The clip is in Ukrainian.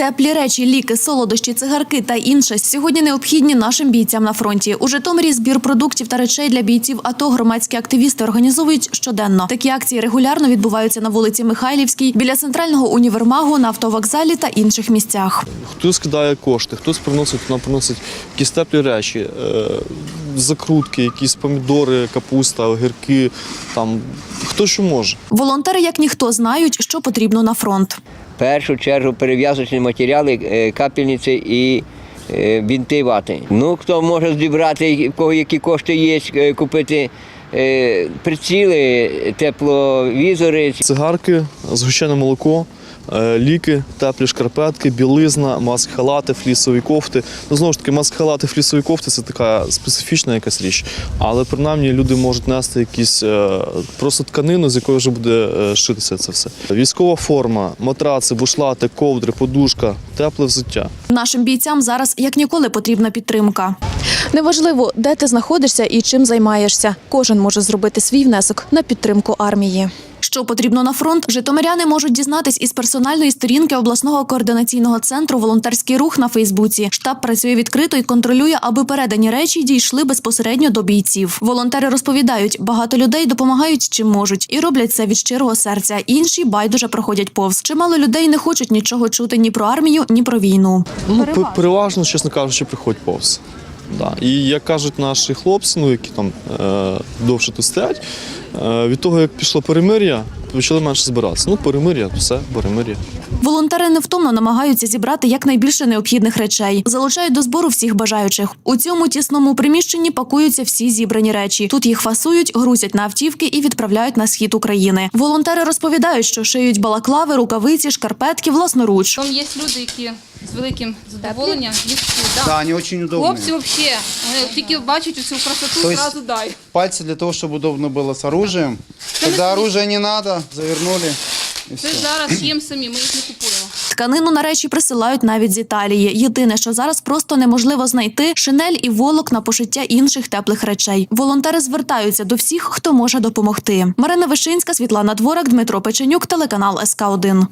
Теплі речі, ліки, солодощі, цигарки та інше сьогодні необхідні нашим бійцям на фронті. У Житомирі збір продуктів та речей для бійців АТО громадські активісти організовують щоденно. Такі акції регулярно відбуваються на вулиці Михайлівській, біля центрального універмагу, на автовокзалі та інших місцях. Хтось кидає кошти, хтось приносить, нам приносить якісь теплі речі, е, закрутки, якісь помідори, капуста, огірки, там хто що може. Волонтери, як ніхто, знають, що потрібно на фронт. В першу чергу перев'язочні матеріали, е, капельниці і е, бінти вати. Ну, хто може зібрати, в кого які кошти є, е, купити е, приціли, тепловізори, Цигарки, згущене молоко, е, ліки, теплі шкарпетки, білизна, маск-халати, флісові кофти. Ну, знову ж таки, маск-халати, флісові кофти це така специфічна якась річ. Але принаймні люди можуть нести якісь е, просто тканину, з якої вже буде е, шитися це все. Військова форма, матраци, бушлати, ковдри, подушка, тепле взуття. Нашим бійцям зараз як ніколи потрібна підтримка. Неважливо, де ти знаходишся і чим займаєшся. Кожен може зробити свій внесок на підтримку армії. Що потрібно на фронт, житомиряни можуть дізнатись із персональної сторінки обласного координаційного центру Волонтерський рух на Фейсбуці. Штаб працює відкрито і контролює, аби передані речі дійшли безпосередньо до бійців. Волонтери розповідають, багато людей допомагають чим можуть і роблять це від щирого серця. Інші байдуже проходять повз. Чимало людей не хочуть нічого чути ні про армію, ні про війну. Ну, переважно, чесно кажучи, приходять повз. Да. І як кажуть наші хлопці, ну які там е, довше тут стоять, е, від того, як пішло перемир'я, почали менше збиратися. Ну, перемир'я, все, перемир'я. Волонтери невтомно намагаються зібрати якнайбільше необхідних речей. Залучають до збору всіх бажаючих. У цьому тісному приміщенні пакуються всі зібрані речі. Тут їх фасують, грузять на автівки і відправляють на схід України. Волонтери розповідають, що шиють балаклави, рукавиці, шкарпетки власноруч. Там є люди, які з великим задоволенням їх шиють. Да. Да, они очень удобные. Хлопці взагалі, вони тільки бачать цю красоту, То есть- зразу дай. Пальцы для того, чтобы удобно было с оружием. Когда оружия не надо, завернули. И Це все. зараз їм самі, ми їх не купуємо. Тканину на речі присилають навіть з Італії. Єдине, що зараз просто неможливо знайти шинель і волок на пошиття інших теплих речей. Волонтери звертаються до всіх, хто може допомогти. Марина Вишинська, Світлана Дворак, Дмитро Печенюк, телеканал СК 1